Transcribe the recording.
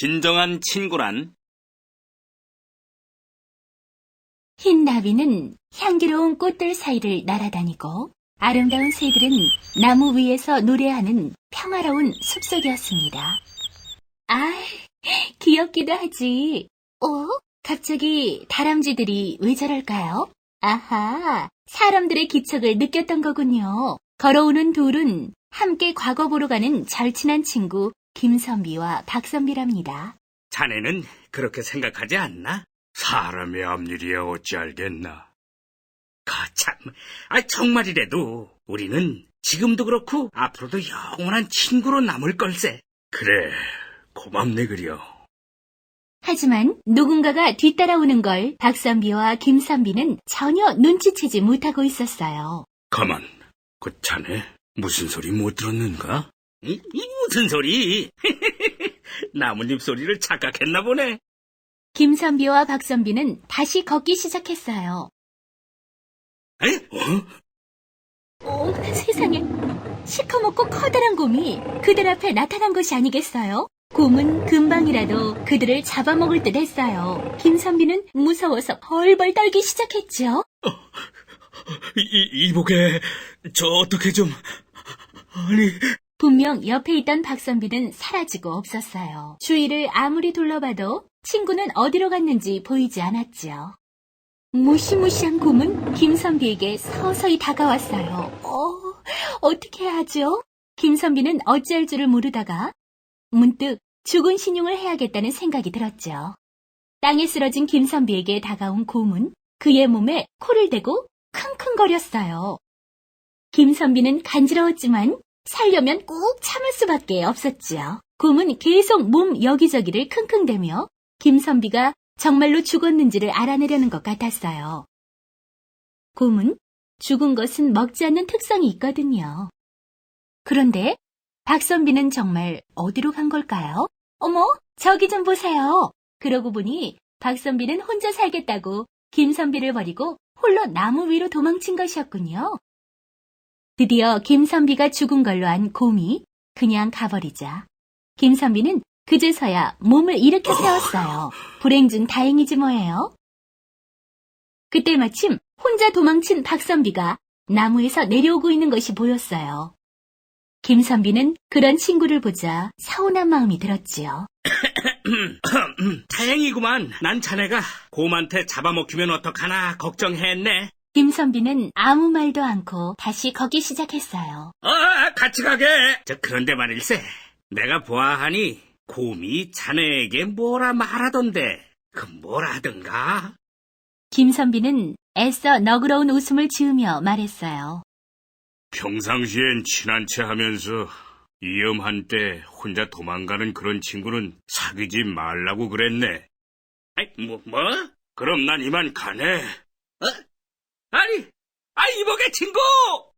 진정한 친구란 흰 나비는 향기로운 꽃들 사이를 날아다니고 아름다운 새들은 나무 위에서 노래하는 평화로운 숲속이었습니다. 아, 귀엽기도 하지. 어? 갑자기 다람쥐들이 왜 저럴까요? 아하, 사람들의 기척을 느꼈던 거군요. 걸어오는 둘은 함께 과거 보러 가는 절친한 친구 김선비와 박선비랍니다. 자네는 그렇게 생각하지 않나? 사람의 앞일이야 어찌 알겠나. 거참, 아 정말이래도 우리는 지금도 그렇고 앞으로도 영원한 친구로 남을 걸세. 그래, 고맙네 그려. 하지만 누군가가 뒤따라오는 걸 박선비와 김선비는 전혀 눈치채지 못하고 있었어요. 가만, 그 자네 무슨 소리 못 들었는가? 이, 이 무슨 소리? 나뭇잎 소리를 착각했나 보네. 김선비와 박선비는 다시 걷기 시작했어요. 에? 어? 오, 세상에. 시커멓고 커다란 곰이 그들 앞에 나타난 것이 아니겠어요? 곰은 금방이라도 그들을 잡아먹을 듯 했어요. 김선비는 무서워서 벌벌 떨기 시작했죠. 이, 이보게, 저 어떻게 좀, 아니, 분명 옆에 있던 박선비는 사라지고 없었어요. 주위를 아무리 둘러봐도 친구는 어디로 갔는지 보이지 않았지요. 무시무시한 곰은 김선비에게 서서히 다가왔어요. 어, 어떻게 해야 하죠? 김선비는 어찌할 줄을 모르다가 문득 죽은 신용을 해야겠다는 생각이 들었죠. 땅에 쓰러진 김선비에게 다가온 곰은 그의 몸에 코를 대고 킁킁거렸어요. 김선비는 간지러웠지만 살려면 꾹 참을 수밖에 없었지요. 곰은 계속 몸 여기저기를 킁킁대며 김선비가 정말로 죽었는지를 알아내려는 것 같았어요. 곰은 죽은 것은 먹지 않는 특성이 있거든요. 그런데 박선비는 정말 어디로 간 걸까요? 어머, 저기 좀 보세요. 그러고 보니 박선비는 혼자 살겠다고 김선비를 버리고 홀로 나무 위로 도망친 것이었군요. 드디어 김선비가 죽은 걸로 안 곰이 그냥 가버리자 김선비는 그제서야 몸을 일으켜 세웠어요. 불행 중 다행이지 뭐예요. 그때 마침 혼자 도망친 박선비가 나무에서 내려오고 있는 것이 보였어요. 김선비는 그런 친구를 보자 서운한 마음이 들었지요. 다행이구만. 난 자네가 곰한테 잡아먹히면 어떡하나 걱정했네. 김선비는 아무 말도 않고 다시 걷기 시작했어요. 어, 같이 가게. 저, 그런데 말일세. 내가 보아하니 곰이 자네에게 뭐라 말하던데. 그 뭐라 하던가? 김선비는 애써 너그러운 웃음을 지으며 말했어요. 평상시엔 친한 체 하면서 위험한 때 혼자 도망가는 그런 친구는 사귀지 말라고 그랬네. 아이, 뭐, 뭐? 그럼 난 이만 가네. 아 니, 아, 이보게 친구!